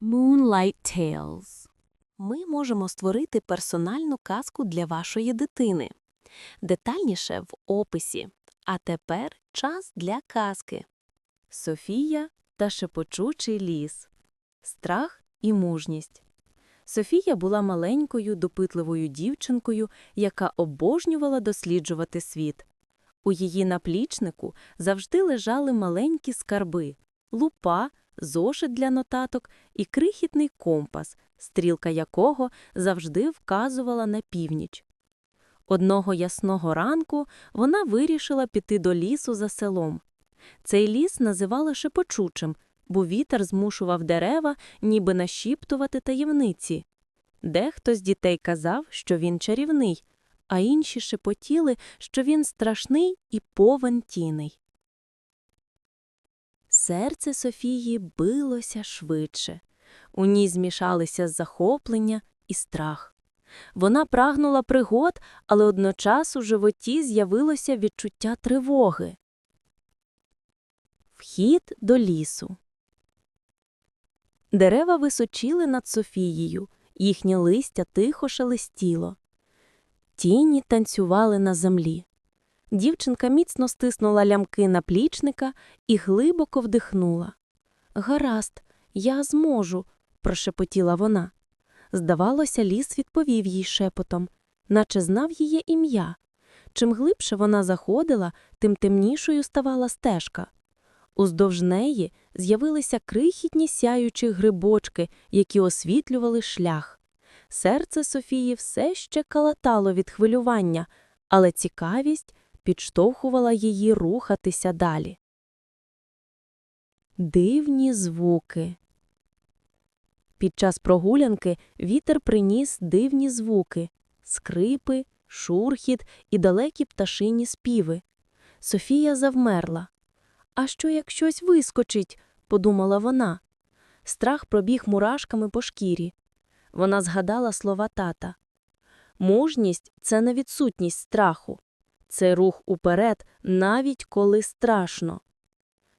Moonlight Tales. Ми можемо створити персональну казку для вашої дитини. Детальніше в описі. А тепер час для казки. Софія та шепочучий ліс. Страх і мужність. Софія була маленькою, допитливою дівчинкою, яка обожнювала досліджувати світ. У її наплічнику завжди лежали маленькі скарби – лупа, зошит для нотаток і крихітний компас, стрілка якого завжди вказувала на північ. Одного ясного ранку вона вирішила піти до лісу за селом. Цей ліс називали шепочучим, бо вітер змушував дерева ніби нашіптувати таємниці. Дехто з дітей казав, що він чарівний, а інші шепотіли, що він страшний і повен тіней. Серце Софії билося швидше. У ній змішалися захоплення і страх. Вона прагнула пригод, але одночас у животі з'явилося відчуття тривоги. Вхід до лісу. Дерева височили над Софією, їхнє листя тихо шелестіло. Тіні танцювали на землі. Дівчинка міцно стиснула лямки наплічника і глибоко вдихнула. Гаразд, я зможу, прошепотіла вона. Здавалося, ліс відповів їй шепотом, наче знав її ім'я. Чим глибше вона заходила, тим темнішою ставала стежка. Уздовж неї з'явилися крихітні сяючі грибочки, які освітлювали шлях. Серце Софії все ще калатало від хвилювання, але цікавість підштовхувала її рухатися далі. Дивні звуки. Під час прогулянки вітер приніс дивні звуки скрипи, шурхіт і далекі пташині співи. Софія завмерла. А що як щось вискочить? подумала вона. Страх пробіг мурашками по шкірі. Вона згадала слова тата. Мужність це не відсутність страху. Це рух уперед, навіть коли страшно.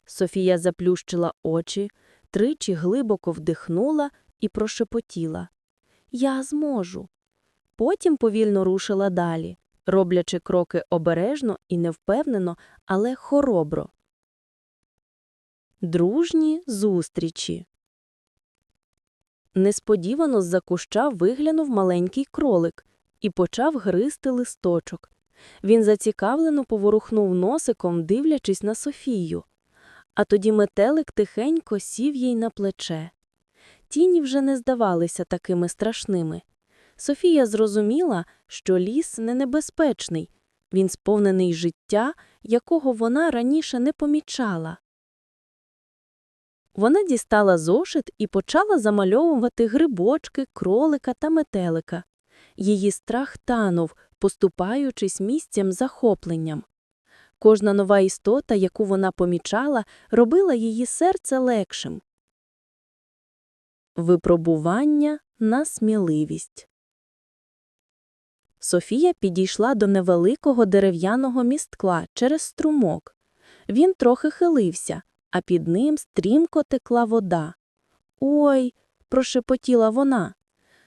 Софія заплющила очі, тричі глибоко вдихнула і прошепотіла. Я зможу. Потім повільно рушила далі, роблячи кроки обережно і невпевнено, але хоробро. Дружні зустрічі. Несподівано з-за куща виглянув маленький кролик і почав гризти листочок. Він зацікавлено поворухнув носиком, дивлячись на Софію. А тоді метелик тихенько сів їй на плече. Тіні вже не здавалися такими страшними. Софія зрозуміла, що ліс не небезпечний, він сповнений життя, якого вона раніше не помічала. Вона дістала зошит і почала замальовувати грибочки, кролика та метелика. Її страх танув, поступаючись місцем захопленням. Кожна нова істота, яку вона помічала, робила її серце легшим. Випробування на сміливість. Софія підійшла до невеликого дерев'яного місткла через струмок. Він трохи хилився, а під ним стрімко текла вода. Ой, прошепотіла вона.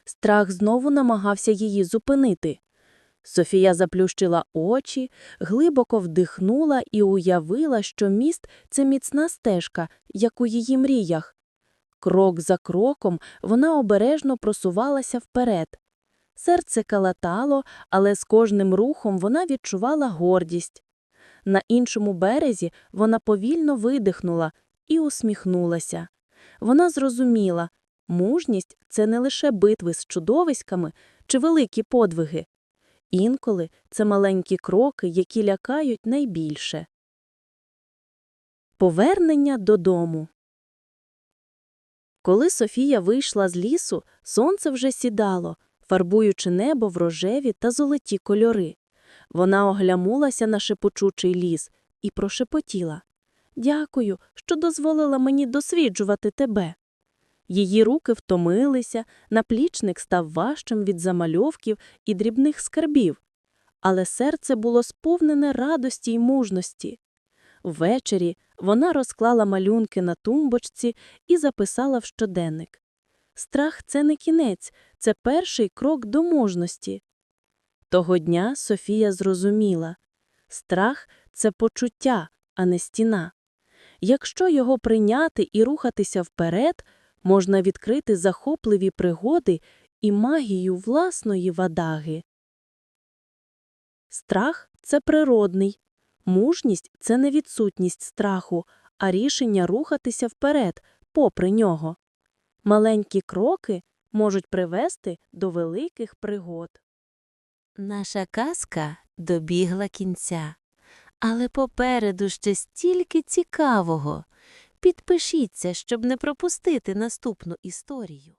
Страх знову намагався її зупинити. Софія заплющила очі, глибоко вдихнула і уявила, що міст це міцна стежка, як у її мріях. Крок за кроком вона обережно просувалася вперед. Серце калатало, але з кожним рухом вона відчувала гордість. На іншому березі вона повільно видихнула і усміхнулася. Вона зрозуміла, мужність це не лише битви з чудовиськами чи великі подвиги. Інколи це маленькі кроки, які лякають найбільше. Повернення додому. Коли Софія вийшла з лісу, сонце вже сідало, фарбуючи небо в рожеві та золоті кольори. Вона оглямулася на шепочучий ліс і прошепотіла Дякую, що дозволила мені досліджувати тебе. Її руки втомилися, наплічник став важчим від замальовків і дрібних скарбів, але серце було сповнене радості й мужності. Ввечері вона розклала малюнки на тумбочці і записала в щоденник Страх – це не кінець, це перший крок до мужності. Того дня Софія зрозуміла – страх – це почуття, а не стіна. Якщо його прийняти і рухатися вперед, можна відкрити захопливі пригоди і магію власної вадаги. Страх – це природний. Мужність – це не відсутність страху, а рішення рухатися вперед, попри нього. Маленькі кроки можуть привести до великих пригод. Наша казка добігла кінця. Але попереду ще стільки цікавого. Підпишіться, щоб не пропустити наступну історію.